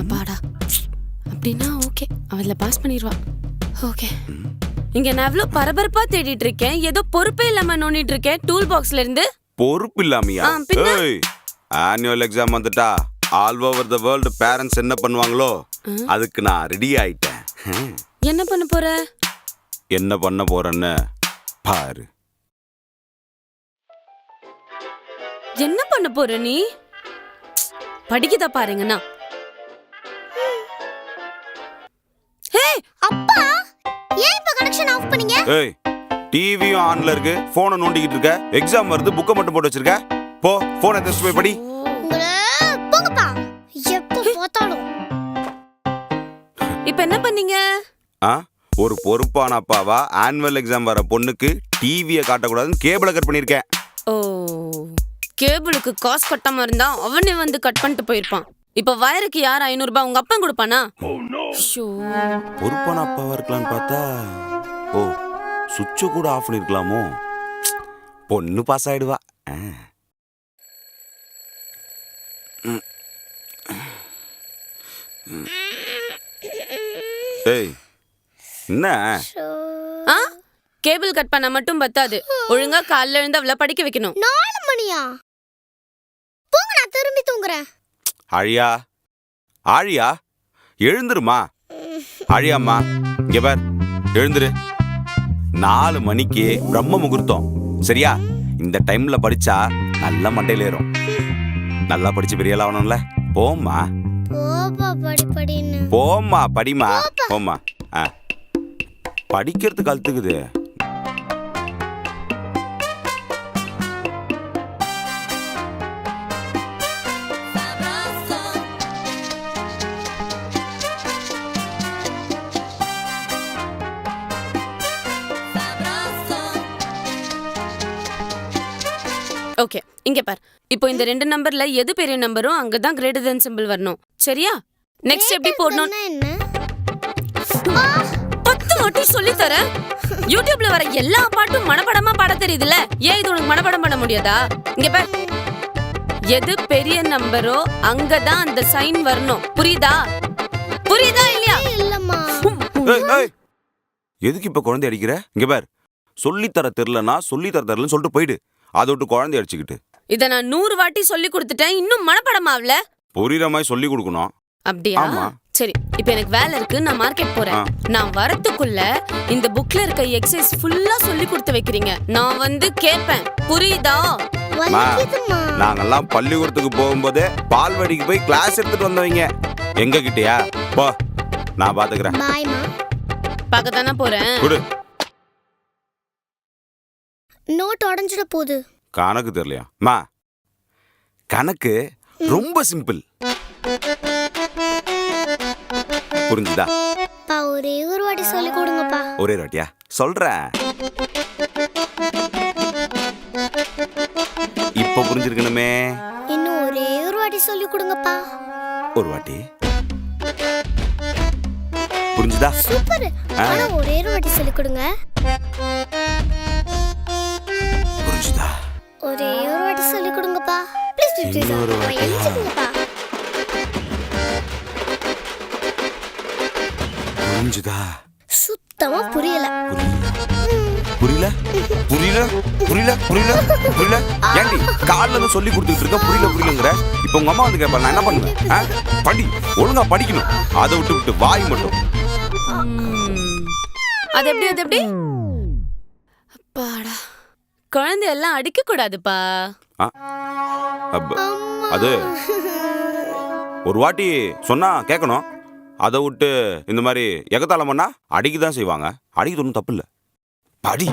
அப்பாடா. அப்படின்னா ஓகே. அவள பாஸ் பண்ணிடுவா ஓகே. இங்க நான் எவ்வளவு பரபரப்பா தேடிட்டு இருக்கேன் ஏதோ பொறுப்பே இல்லாம நோண்டிட்டு இருக்கேன் டூல் பாக்ஸ்ல இருந்து பொறுப்பு இல்லாமையா? ஆனுவல் எக்ஸாம் வந்துட்டா. All over the world parents என்ன பண்ணுவாங்களோ அதுக்கு நான் ரெடி ஆயிட்டேன். என்ன பண்ண போற? என்ன பண்ண போறேன்னு பாரு. என்ன பண்ண போற நீ? படிக்கதா பாருங்கண்ணா. ஹே அப்பா! ஏன் இப்ப கனெக்ஷன் ஆஃப் பண்ணீங்க? ஏய் டிவியும் ஆன்ல இருக்கு போனை நோண்டிக்கிட்டு இருக்க. எக்ஸாம் வருது புக்கை மட்டும் போட்டு வச்சிருக்க. போ போனை எடுத்து போய் படி. உங்கள போங்கப்பா. எப்ப பார்த்தாலும். இப்ப என்ன பண்ணீங்க? ஆ ஒரு பொறுப்பான அப்பாவா ஆனுவல் எக்ஸாம் வர பொண்ணுக்கு டிவியை காட்டக்கூடாதுன்னு கேபிளை கட் பண்ணியிருக்கேன் ஓ. கேபிளுக்கு காசு கட்டாம இருந்தா அவனே வந்து கட் பண்ணிட்டு போயிருப்பான். இப்ப வயருக்கு யார் ஐநூறு ரூபாய் உங்க அப்பா கொடுப்பானா? ஷோ பொறுப்பான அப்பாவா இருக்கலாம்னு பார்த்தா ஓ சுவிட்சை கூட ஆஃப் பண்ணிருக்கலாமோ? பொண்ணு பாஸ் ஆயிடுவா. ஏய் என்ன? ஆ? கேபிள் கட் பண்ண மட்டும் பத்தாது. ஒழுங்கா காலைல எழுந்து அவளை படிக்க வைக்கணும். நாலு மணியா? நான் திரும்பி தூங்குறேன். ஆழியா ஆழியா எழுந்துருமா? ஆழியாம்மா இங்க பார் எழுந்துரு. நாலு மணிக்கு பிரம்ம முகூர்த்தம் சரியா? இந்த டைம்ல படிச்சா நல்ல மண்டையில ஏறும். நல்லா படிச்சு பெரிய ஆகணும்ல. போம்மா. போம்மா படிமா போம்மா. படிக்கிறதுக்கு அழுத்துக்குது. ஓகே இங்க பார். இப்போ இந்த ரெண்டு நம்பர்ல எது பெரிய நம்பரோ அங்கதான் கிரேட்டர் தென் சிம்பிள் வரணும். சரியா? நெக்ஸ்ட் எப்படி போடணும்? என்ன? பத்து வாட்டி சொல்லி தரேன் யூடியூப்ல வர எல்லா பாட்டும் மனப்படமா பாட தெரியுதுல ஏன் இது உனக்கு மனப்படம் பண்ண முடியாதா? இங்க பார். எது பெரிய நம்பரோ அங்கதான் அந்த சைன் வரணும். புரியுதா? புரியுதா இல்லையா? இல்லம்மா. ஏய், ஏய். எதுக்கு இப்ப குழந்தை அடிக்கிற? இங்க பார். சொல்லித்தர தெரிலனா சொல்லித்தர தெரிலன்னு சொல்லிட்டு போயிடு. அதை விட்டு குழந்தை அடிச்சுக்கிட்டு. இத நான் நூறு வாட்டி சொல்லி கொடுத்துட்டேன். இன்னும் மனப்படம் ஆகல புரியுற மாதிரி சொல்லி கொடுக்கணும். அப்படியா? ஆமா. சரி இப்போ எனக்கு வேலை இருக்கு. நான் மார்க்கெட் போறேன். நான் வரத்துக்குள்ள இந்த புக்ல இருக்க எக்ஸசைஸ் ஃபுல்லா சொல்லி கொடுத்து வைக்கிறீங்க. நான் வந்து கேட்பேன். புரியுதா? வலிக்குதுமா நாங்கெல்லாம் பள்ளிக்கூடத்துக்கு போகும்போதே பால்வாடிக்கு போய் கிளாஸ் எடுத்துட்டு வந்தவங்க. எங்க கிட்டயா போ நான் பாத்துக்கிறேன். பாய்மா. பார்க்க தானே போறேன். குடு. நோட் உடஞ்சிட போகுது. கணக்கு தெரியலையா? மா கணக்கு ரொம்ப சிம்பிள் புரிஞ்சுதா? பா ஒரே ஒரு வாட்டி சொல்லி கொடுங்கப்பா. ஒரே வாட்டியா? சொல்றேன். இப்ப புரிஞ்சிருக்கணுமே. இன்னும் ஒரே ஒரு வாட்டி சொல்லி கொடுங்கப்பா. ஒரு வாட்டி. புரிஞ்சுதா? சூப்பர். ஆனா ஒரே ஒரு வாட்டி சொல்லி கொடுங்க. ஒரே ஒரு வாட்டி சொல்லி கொடுங்கப்பா. ப்ளீஸ் இன்னொரு புரிஞ்சுதா சுத்தமா புரியல. புரியல? புரியல? புரியல? புரியல? புரியல? ஏண்டி காலைல இருந்து சொல்லி கொடுத்துட்டு இருக்க புரியல புரியலங்கிற? இப்போ உங்க அம்மா வந்து கேட்பா நான் என்ன பண்ணுவேன்? ஆ? படி ஒழுங்கா படிக்கணும். அதை விட்டு விட்டு வாய் மட்டும். அது எப்படி அது எப்படி? அப்பாடா. குழந்தை எல்லாம் அடிக்க கூடாதுப்பா அது ஒரு வாட்டி சொன்னா கேட்கணும் அதை விட்டு இந்த மாதிரி எகத்தாளம் பண்ணா அடிக்க தான் செய்வாங்க. அடிக்கிறது ஒன்றும் தப்பு இல்லை. படி.